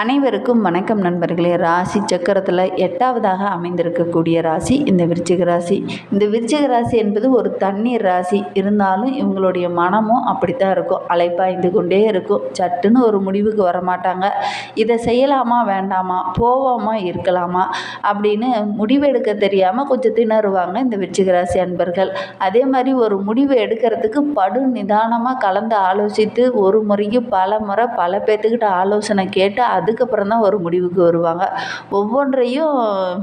அனைவருக்கும் வணக்கம் நண்பர்களே. ராசி சக்கரத்தில் எட்டாவதாக அமைந்திருக்கக்கூடிய ராசி இந்த விருச்சிக ராசி. இந்த விருச்சிக ராசி என்பது ஒரு தண்ணீர் ராசி. இருந்தாலும் இவங்களுடைய மனமும் அப்படித்தான் இருக்கும். அலைப்பாய்ந்து கொண்டே இருக்கும். சட்டுன்னு ஒரு முடிவுக்கு வரமாட்டாங்க. இதை செய்யலாமா வேண்டாமா போவோமா இருக்கலாமா அப்படின்னு முடிவெடுக்க தெரியாமல் கொஞ்சம் திணறுவாங்க இந்த விருச்சிக ராசி அன்பர்கள். அதே மாதிரி ஒரு முடிவு எடுக்கிறதுக்கு படு நிதானமாக கலந்து ஆலோசித்து ஒரு முறைக்கு பல முறை பல பேர்த்துக்கிட்ட ஆலோசனை கேட்டு அதுக்கப்புறம் தான் ஒரு முடிவுக்கு வருவாங்க. ஒவ்வொன்றையும்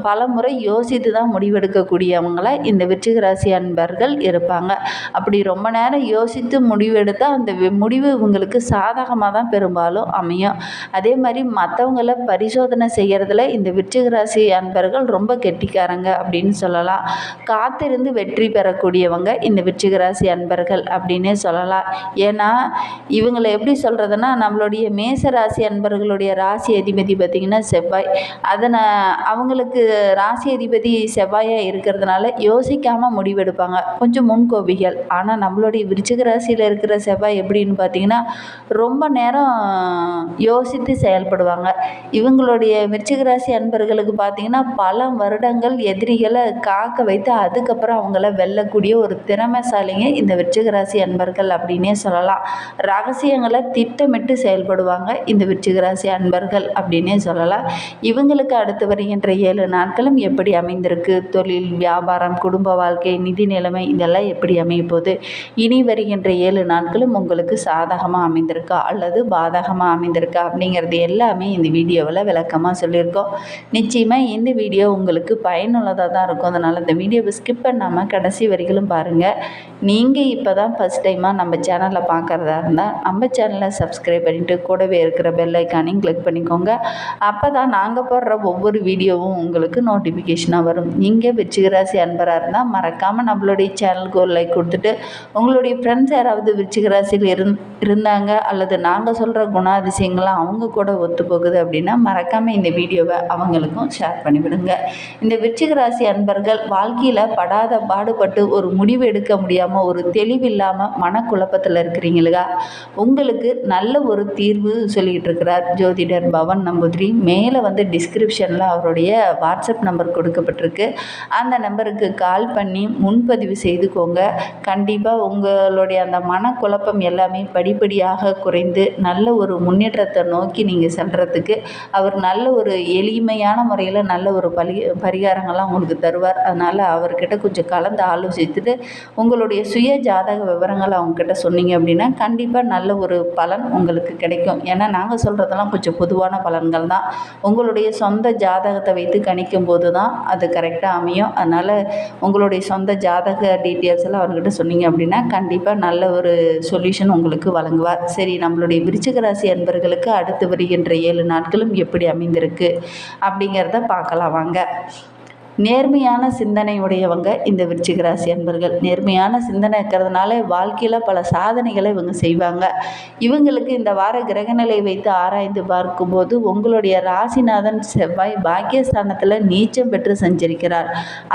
பல முறை யோசித்து தான் முடிவெடுக்கக்கூடியவங்களை இந்த விருச்சிக ராசி அன்பர்கள் இருப்பாங்க. அப்படி ரொம்ப நேரம் யோசித்து முடிவெடுத்தால் அந்த முடிவு இவங்களுக்கு சாதகமாக தான் பெரும்பாலும் அமையும். அதே மாதிரி மற்றவங்கள பரிசோதனை செய்கிறதுல இந்த விருச்சிக ராசி அன்பர்கள் ரொம்ப கெட்டிக்காரங்க அப்படின்னு சொல்லலாம். காத்திருந்து வெற்றி பெறக்கூடியவங்க இந்த விருச்சிக ராசி அன்பர்கள் அப்படின்னே சொல்லலாம். ஏன்னா இவங்களை எப்படி சொல்கிறதுனா நம்மளுடைய மேச ராசி அன்பர்களுடைய ரா ராசி அதிபதி பார்த்திங்கன்னா செவ்வாய். அதனை அவங்களுக்கு ராசி அதிபதி செவ்வாயாக இருக்கிறதுனால யோசிக்காமல் முடிவெடுப்பாங்க. கொஞ்சம் முன்கோபிகள். ஆனால் நம்மளுடைய விருச்சிக ராசியில் இருக்கிற செவ்வாய் எப்படின்னு பார்த்தீங்கன்னா ரொம்ப நேரம் யோசித்து செயல்படுவாங்க. இவங்களுடைய விருச்சிக ராசி அன்பர்களுக்கு பார்த்தீங்கன்னா பல வருடங்கள் எதிரிகளை காக்க வைத்து அதுக்கப்புறம் அவங்கள வெல்லக்கூடிய ஒரு திறமைசாலிங்க இந்த விருச்சிக ராசி அன்பர்கள் அப்படின்னே சொல்லலாம். ரகசியங்களை திட்டமிட்டு செயல்படுவாங்க இந்த விருச்சிக ராசி அன்பர்கள். அப்படின்னே சொல்லலாம். இவங்களுக்கு அடுத்து வருகின்ற ஏழு நாட்களும் எப்படி அமைந்திருக்கு? தொழில் வியாபாரம் குடும்ப வாழ்க்கை நிதி நிலைமை இதெல்லாம் எப்படி அமையும் போகுது இனி வருகின்ற ஏழு நாட்களும் உங்களுக்கு சாதகமாக அமைந்திருக்கா? அல்லது பாதகமாக அமைந்திருக்கா? அப்படிங்கிறது எல்லாமே இந்த வீடியோவில் விளக்கமாக சொல்லியிருக்கோம். நிச்சயமாக இந்த வீடியோ உங்களுக்கு பயனுள்ளதாக தான் இருக்கும். அதனால் இந்த வீடியோவை ஸ்கிப் பண்ணாமல் கடைசி வரைகளும் பாருங்கள் நீங்கள் இப்போ தான் ஃபஸ்ட் டைமாக நம்ம சேனலில் பார்க்குறதா இருந்தால் நம்ம சேனலை சப்ஸ்கிரைப் பண்ணிவிட்டு கூடவே இருக்கிற பெல் ஐக்கானையும் கிளிக் பண்ணிக்கோங்க. அப்போ தான் நாங்கள் போடுற ஒவ்வொரு வீடியோவும் உங்களுக்கு நோட்டிஃபிகேஷனாக வரும். நீங்கள் விருச்சிகராசி அன்பராக இருந்தால் மறக்காமல் நம்மளுடைய சேனலுக்கு ஒரு லைக் கொடுத்துட்டு உங்களுடைய ஃப்ரெண்ட்ஸ் யாராவது விருச்சிகராசியில் இருந் இருந்தாங்க அல்லது நாங்கள் சொல்கிற குணாதிசயங்கள்லாம் அவங்க கூட ஒத்து போகுது அப்படின்னா மறக்காமல் இந்த வீடியோவை அவங்களுக்கும் ஷேர் பண்ணிவிடுங்க. இந்த விருச்சிக ராசி அன்பர்கள் வாழ்க்கையில் படாத பாடுபட்டு ஒரு முடிவு எடுக்க முடியாமல் ஒரு தெளிவில்லாமல் மனக்குழப்பத்தில் இருக்கிறீங்களா உங்களுக்கு நல்ல ஒரு தீர்வு சொல்லிக்கிட்டு இருக்கிறார் ஜோதிடர். பவன் நம்பூதிரி. மேலே வந்து டிஸ்கிரிப்ஷனில் அவருடைய வாட்ஸ்அப் நம்பர் கொடுக்கப்பட்டிருக்கு. அந்த நம்பருக்கு கால் பண்ணி முன்பதிவு செய்துக்கோங்க. கண்டிப்பாக உங்களுடைய அந்த மனக்குழப்பம் எல்லாமே படிப்படியாக குறைந்து நல்ல ஒரு முன்னேற்றத்தை நோக்கி நீங்கள் செல்கிறதுக்கு அவர் நல்ல ஒரு எளிமையான முறையில் நல்ல ஒரு பலி பரிகாரங்கள்லாம் உங்களுக்கு தருவார். அதனால் அவர்கிட்ட கொஞ்சம் கலந்து ஆலோசித்துட்டு உங்களுடைய சுய ஜாதக விவரங்களை அவங்கக்கிட்ட சொன்னீங்க அப்படின்னா கண்டிப்பாக நல்ல ஒரு பலன் உங்களுக்கு கிடைக்கும். ஏன்னா நாங்கள் சொல்கிறதெல்லாம் கொஞ்சம் பொதுவான பலன்கள் தான் உங்களுடைய சொந்த ஜாதகத்தை வைத்து கணிக்கும் போது தான் அது கரெக்டாக அமையும். அதனால் உங்களுடைய சொந்த ஜாதக டீட்டெயில்ஸ் எல்லாம் அவர்கிட்ட சொன்னீங்க அப்படின்னா கண்டிப்பாக நல்ல ஒரு சொல்யூஷன் உங்களுக்கு வழங்குவார். சரி நம்மளுடைய விருச்சிக ராசி அன்பர்களுக்கு அடுத்து வருகின்ற ஏழு நாட்களும் எப்படி அமைந்திருக்கு அப்படிங்கிறத பார்க்கலாம். வாங்க. நேர்மையான சிந்தனை உடையவங்க இந்த விருச்சிக ராசி அன்பர்கள். நேர்மையான சிந்தனை இருக்கிறதுனால வாழ்க்கையில் பல சாதனைகளை இவங்க செய்வாங்க. இவங்களுக்கு இந்த வார கிரகநிலை வைத்து ஆராய்ந்து பார்க்கும்போது உங்களுடைய ராசிநாதன் செவ்வாய் பாக்கியஸ்தானத்தில் நீச்சம் பெற்று சஞ்சரிக்கிறார்.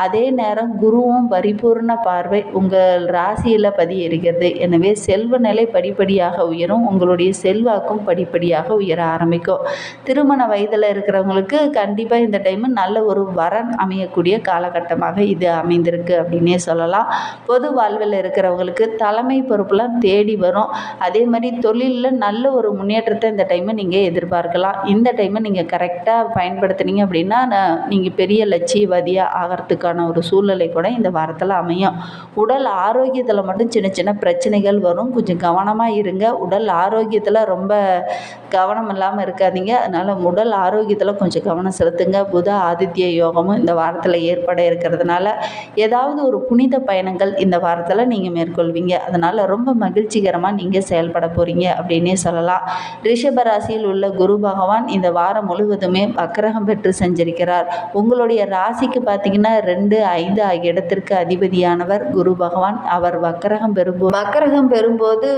அதே நேரம் குருவும் பரிபூர்ண பார்வை உங்கள் ராசியில் பதியிருக்கிறது எனவே செல்வ நிலை படிப்படியாக உயரும். உங்களுடைய செல்வாக்கும் படிப்படியாக உயர ஆரம்பிக்கும். திருமண வயதில் இருக்கிறவங்களுக்கு கண்டிப்பாக இந்த டைம் நல்ல ஒரு வரன் அமைய இருக்கக்கூடிய காலகட்டமாக இது அமைந்திருக்கு அப்படின்னே சொல்லலாம். பொது வாழ்வில் இருக்கிறவங்களுக்கு தலைமை பொறுப்புலாம் தேடி வரும். அதே மாதிரி தொழிலில் நல்ல ஒரு முன்னேற்றத்தை இந்த டைமை நீங்கள் எதிர்பார்க்கலாம். இந்த டைமை நீங்கள் கரெக்டாக பயன்படுத்துனீங்க அப்படின்னா நீங்கள் பெரிய லட்சியவாதியாக ஆகிறதுக்கான ஒரு சூழ்நிலை கூட இந்த வாரத்தில் அமையும். உடல் ஆரோக்கியத்தில் மட்டும் சின்ன சின்ன பிரச்சனைகள் வரும். கொஞ்சம் கவனமாக இருங்க. உடல் ஆரோக்கியத்தில் ரொம்ப கவனம் இல்லாமல் இருக்காதீங்க. அதனால் உடல் ஆரோக்கியத்தில் கொஞ்சம் கவனம் செலுத்துங்க. புத ஆதித்ய யோகமும் இந்த வாரத்தில் ஏற்பட இருக்கிறதுனால ஏதாவது ஒரு புனித பயணங்கள் இந்த வாரத்தில் நீங்கள் மேற்கொள்வீங்க. அதனால் ரொம்ப மகிழ்ச்சிகரமாக நீங்கள் செயல்பட போகிறீங்க அப்படின்னே சொல்லலாம். ரிஷப ராசியில் உள்ள குரு பகவான் இந்த வாரம் முழுவதுமே வக்கரகம் பெற்று செஞ்சிருக்கிறார். உங்களுடைய ராசிக்கு பார்த்தீங்கன்னா ரெண்டு ஐந்து ஆகிய இடத்திற்கு அதிபதியானவர் குரு பகவான். அவர் வக்கரகம் பெறும்போது வக்கரகம் பெறும்போது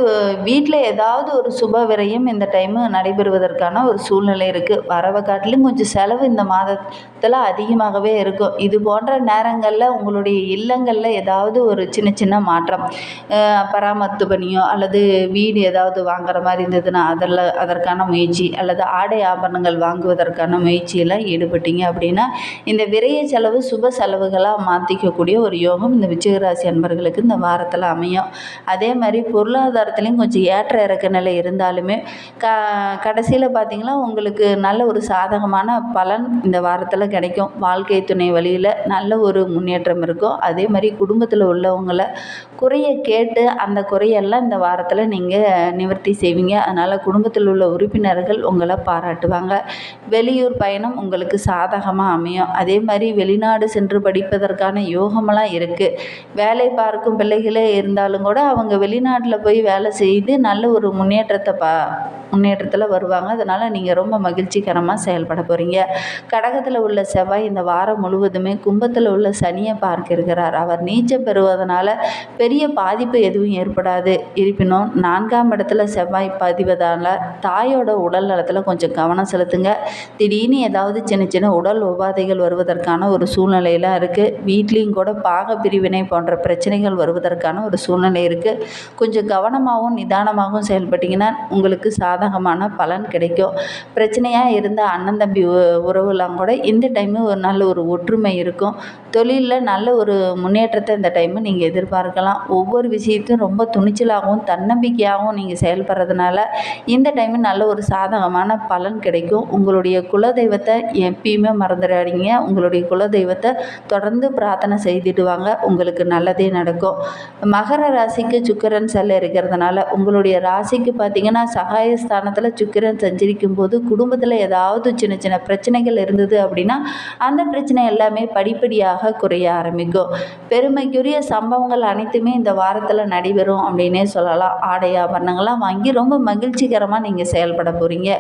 வீட்டில் ஏதாவது ஒரு சுப விரயம் இந்த டைமு நடைபெறுவதற்கான ஒரு சூழ்நிலை இருக்குது வரவை காட்டிலும் கொஞ்சம் செலவு இந்த மாதத்தில் அதிகமாகவே இருக்கும். இது போன்ற நேரங்களில் உங்களுடைய இல்லங்களில் ஏதாவது ஒரு சின்ன சின்ன மாற்றம் பராமரித்து பணியோ அல்லது வீடு ஏதாவது வாங்குற மாதிரி இருந்ததுன்னா அதில் அதற்கான முயற்சி அல்லது ஆடை ஆபரணங்கள் வாங்குவதற்கான முயற்சியில் ஈடுபட்டீங்க அப்படின்னா இந்த விரைய செலவு சுப செலவுகளாக மாற்றிக்கக்கூடிய ஒரு யோகம் இந்த விச்சகராசி அன்பர்களுக்கு இந்த வாரத்தில் அமையும். அதே மாதிரி பொருளாதாரத்துலேயும் கொஞ்சம் ஏற்ற இறக்க நிலை இருந்தாலுமே க கடைசியில் பார்த்திங்கன்னா உங்களுக்கு நல்ல ஒரு சாதகமான பலன் இந்த வாரத்தில் கிடைக்கும். வாழ்க்கை துணை வழியில் நல்ல ஒரு முன்னேற்றம் இருக்கும். அதே மாதிரி குடும்பத்தில் உள்ளவங்களை குறையை கேட்டு அந்த குறையெல்லாம் இந்த வாரத்தில் நீங்கள் நிவர்த்தி செய்வீங்க. அதனால் குடும்பத்தில் உள்ள உறுப்பினர்கள் உங்களை பாராட்டுவாங்க. வெளியூர் பயணம் உங்களுக்கு சாதகமாக அமையும். அதே மாதிரி வெளிநாடு சென்று படிப்பதற்கான யோகமெல்லாம் இருக்குது வேலை பார்க்கும் பிள்ளைகளே இருந்தாலும் கூட அவங்க வெளிநாட்டில் போய் வேலை செய்து நல்ல ஒரு முன்னேற்றத்தை பா முன்னேற்றத்தில் வருவாங்க. அதனால் நீங்கள் ரொம்ப மகிழ்ச்சிகரமாக செயல்பட போகிறீங்க கடகத்தில் உள்ள செவ்வாய் இந்த வாரம் முழுவதும் கும்பத்தில் உள்ள சனியை பார்க்க இருக்கிறார். அவர் நீச்சம் பெறுவதனால பெரிய பாதிப்பு எதுவும் ஏற்படாது. இருப்பினும் நான்காம் இடத்துல செவ்வாய் பதிவதால் தாயோட உடல் நலத்தில் கொஞ்சம் கவனம் செலுத்துங்க. திடீர்னு ஏதாவது சின்ன சின்ன உடல் உபாதைகள் வருவதற்கான ஒரு சூழ்நிலையெல்லாம் இருக்குது வீட்லேயும் கூட பாக பிரிவினை போன்ற பிரச்சனைகள் வருவதற்கான ஒரு சூழ்நிலை இருக்குது கொஞ்சம் கவனமாகவும் நிதானமாகவும் செயல்பட்டிங்கன்னா உங்களுக்கு சாதகமான பலன் கிடைக்கும். பிரச்சனையாக இருந்த அண்ணன் தம்பி உறவுலாம் கூட இந்த டைமு ஒரு நல்ல ஒரு ஒற்றுமை இருக்கும். தொழிலில் நல்ல ஒரு முன்னேற்றத்தை இந்த டைமு நீங்கள் எதிர்பார்க்கலாம். ஒவ்வொரு விஷயத்தையும் ரொம்ப துணிச்சலாகவும் தன்னம்பிக்கையாகவும் நீங்கள் செயல்படுறதுனால இந்த டைமு நல்ல ஒரு சாதகமான பலன் கிடைக்கும். உங்களுடைய குலதெய்வத்தை எப்பயுமே மறந்துடாதீங்க. உங்களுடைய குலதெய்வத்தை தொடர்ந்து பிரார்த்தனை செய்துட்டு வாங்க. உங்களுக்கு நல்லதே நடக்கும். மகர ராசிக்கு சுக்கிரன் செல்ல இருக்கிறதுனால உங்களுடைய ராசிக்கு பார்த்தீங்கன்னா சகாயஸ்தானத்தில் சுக்கிரன் சஞ்சரிக்கும் போது குடும்பத்தில் ஏதாவது சின்ன சின்ன பிரச்சனைகள் இருந்தது அப்படின்னா அந்த பிரச்சனை எல்லாம் படிப்படியாக குறைய ஆரம்பிக்கும். பெருமைக்குரிய சம்பவங்கள் அனைத்துமே இந்த வாரத்தில் நடைபெறும் அப்படின்னே சொல்லலாம். ஆடை ஆபரணங்கள்லாம் வாங்கி ரொம்ப மகிழ்ச்சிகரமாக நீங்கள் செயல்பட போகிறீங்க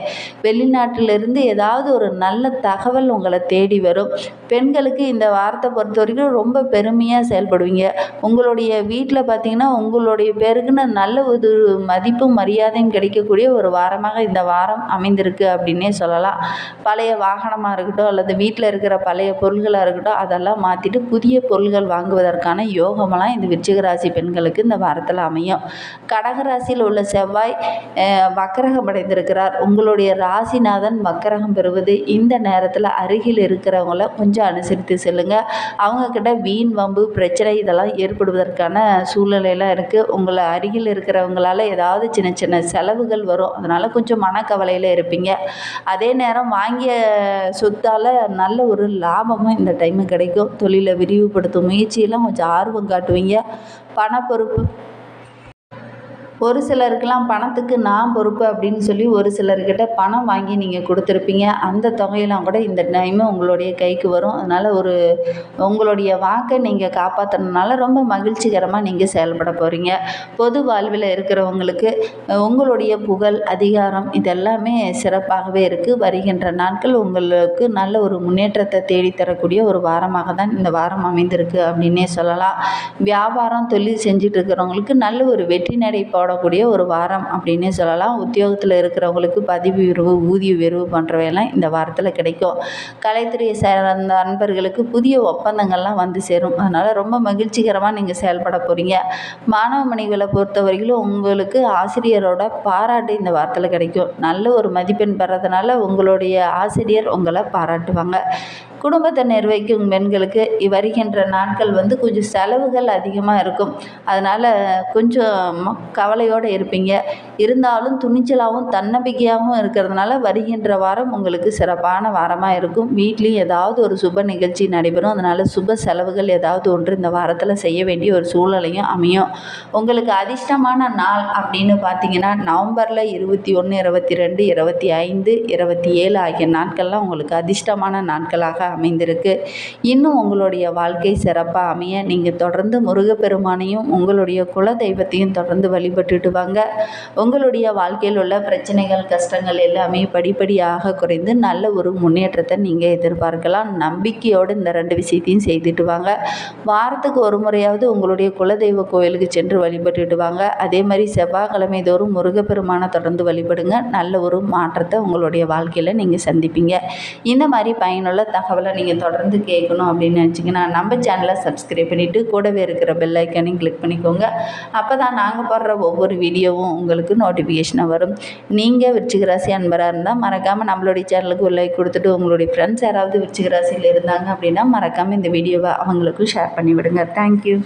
வெளிநாட்டிலிருந்து ஏதாவது ஒரு நல்ல தகவல் உங்களை தேடி வரும். பெண்களுக்கு இந்த வாரத்தை பொறுத்த வரைக்கும் ரொம்ப பெருமையாக செயல்படுவீங்க. உங்களுடைய வீட்டில் பார்த்தீங்கன்னா உங்களுடைய பேருக்குன்னு நல்ல ஒரு மதிப்பும் மரியாதையும் கிடைக்கக்கூடிய ஒரு வாரமாக இந்த வாரம் அமைந்திருக்கு அப்படின்னே சொல்லலாம். பழைய வாகனமாக இருக்கட்டும் அல்லது வீட்டில் இருக்கிற பழைய பொருட்களாக இருக்கட்டும் அதெல்லாம் மாற்றிட்டு புதிய பொருள்கள் வாங்குவதற்கான யோகமெல்லாம் இந்த விருச்சிக ராசி பெண்களுக்கு இந்த வாரத்தில் அமையும். கடகராசியில் உள்ள செவ்வாய் வக்கரகம் அடைந்திருக்கிறார். உங்களுடைய ராசிநாதன் வக்கரகம் பெறுவது இந்த நேரத்தில் அருகில் இருக்கிறவங்கள கொஞ்சம் அனுசரித்து செல்லுங்கள் அவங்கக்கிட்ட வீண் வம்பு பிரச்சனை இதெல்லாம் ஏற்படுவதற்கான சூழ்நிலையெல்லாம் இருக்குது உங்களை அருகில் இருக்கிறவங்களால ஏதாவது சின்ன சின்ன செலவுகள் வரும். அதனால் கொஞ்சம் மனக்கவலையில் இருப்பீங்க. அதே நேரம் வாங்கிய சொத்தால் நல்ல ஒரு லாபமும் இந்த டைமு கிடைக்கும். தொழிலை விரிவுபடுத்தும் முயற்சியெல்லாம் கொஞ்சம் ஆர்வம் காட்டுவீங்க. பணப்பொறுப்பு ஒரு சிலருக்கெல்லாம் பணத்துக்கு நான் பொறுப்பு அப்படின்னு சொல்லி ஒரு சிலர்கிட்ட பணம் வாங்கி நீங்கள் கொடுத்துருப்பீங்க. அந்த தொகையெல்லாம் கூட இந்த டைமு உங்களுடைய கைக்கு வரும். அதனால் ஒரு உங்களுடைய வாக்கை நீங்கள் காப்பாற்றுறதுனால ரொம்ப மகிழ்ச்சிகரமாக நீங்கள் செயல்பட போகிறீங்க பொது வாழ்வில் இருக்கிறவங்களுக்கு உங்களுடைய புகழ் அதிகாரம் இதெல்லாமே சிறப்பாகவே இருக்குது வருகின்ற நாட்கள் உங்களுக்கு நல்ல ஒரு முன்னேற்றத்தை தேடித்தரக்கூடிய ஒரு வாரமாக தான் இந்த வாரம் அமைந்திருக்கு அப்படின்னே சொல்லலாம். வியாபாரம் தொழில் செஞ்சிட்ருக்கிறவங்களுக்கு நல்ல ஒரு வெற்றி நடை போடக்கூடிய ஒரு வாரம் அப்படின்னே சொல்லலாம். உத்தியோகத்தில் இருக்கிறவங்களுக்கு பதவி உயர்வு ஊதிய உயர்வு போன்றவையெல்லாம் இந்த வாரத்தில் கிடைக்கும். கலைத்துறையை சேர்ந்த நண்பர்களுக்கு புதிய ஒப்பந்தங்கள்லாம் வந்து சேரும். அதனால் ரொம்ப மகிழ்ச்சிகரமாக நீங்கள் செயல்பட போகிறீங்க மாணவ மணிகளை பொறுத்த வரைக்கும் உங்களுக்கு ஆசிரியரோட பாராட்டு இந்த வாரத்தில் கிடைக்கும். நல்ல ஒரு மதிப்பெண் பெறதுனால உங்களுடைய ஆசிரியர் உங்களை பாராட்டுவாங்க. குடும்பத்தை நிர்வகிக்கும் பெண்களுக்கு வருகின்ற நாட்கள் வந்து கொஞ்சம் செலவுகள் அதிகமாக இருக்கும். அதனால் கொஞ்சம் கவலையோடு இருப்பீங்க. இருந்தாலும் துணிச்சலாகவும் தன்னம்பிக்கையாகவும் இருக்கிறதுனால வருகின்ற வாரம் உங்களுக்கு சிறப்பான வாரமாக இருக்கும். வீட்லேயும் ஏதாவது ஒரு சுப நிகழ்ச்சி நடைபெறும். அதனால் சுப செலவுகள் ஏதாவது ஒன்று இந்த வாரத்தில் செய்ய வேண்டிய ஒரு சூழ்நிலையும் அமையும். உங்களுக்கு அதிர்ஷ்டமான நாள் அப்படின்னு பார்த்தீங்கன்னா நவம்பரில் இருபத்தி ஒன்று இருபத்தி ரெண்டு இருபத்தி ஐந்து இருபத்தி ஏழு ஆகிய நாட்கள்லாம் உங்களுக்கு அதிர்ஷ்டமான நாட்களாக அமைந்திருக்கு. இன்னும் உங்களுடைய வாழ்க்கை சிறப்பாக அமைய நீங்கள் தொடர்ந்து முருகப்பெருமானையும் உங்களுடைய குல தெய்வத்தையும் தொடர்ந்து வழிபட்டுட்டு வாங்க. உங்களுடைய வாழ்க்கையில் உள்ள பிரச்சனைகள் கஷ்டங்கள் எல்லாமே படிப்படியாக குறைந்து நல்ல ஒரு முன்னேற்றத்தை நீங்கள் எதிர்பார்க்கலாம். நம்பிக்கையோடு இந்த ரெண்டு விஷயத்தையும் செய்துட்டு வாங்க. வாரத்துக்கு ஒரு முறையாவது உங்களுடைய குலதெய்வ கோயிலுக்கு சென்று வழிபட்டுட்டு வாங்க. அதே மாதிரி செவ்வாய்க்கிழமை தோறும் முருகப்பெருமானை தொடர்ந்து வழிபடுங்க. நல்ல ஒரு மாற்றத்தை உங்களுடைய வாழ்க்கையில் நீங்கள் சந்திப்பீங்க. இந்த மாதிரி பயனுள்ள தகவல் தகவலை நீங்கள் தொடர்ந்து கேட்கணும் அப்படின்னு நினச்சிங்கன்னா நம்ம சேனலை சப்ஸ்கிரைப் பண்ணிவிட்டு கூடவே இருக்கிற பெல் ஐக்கானையும் கிளிக் பண்ணிக்கோங்க. அப்போ தான் நாங்கள் போடுற ஒவ்வொரு வீடியோவும் உங்களுக்கு நோட்டிஃபிகேஷனாக வரும். நீங்கள் விருச்சிகராசி அன்பராக இருந்தால் மறக்காமல் நம்மளுடைய சேனலுக்கு ஒரு லைக் கொடுத்துட்டு உங்களுடைய ஃப்ரெண்ட்ஸ் யாராவது விருச்சிகராசியில் இருந்தாங்க அப்படின்னா மறக்காமல் இந்த வீடியோவை அவங்களுக்கும் ஷேர் பண்ணி விடுங்க தேங்க்யூ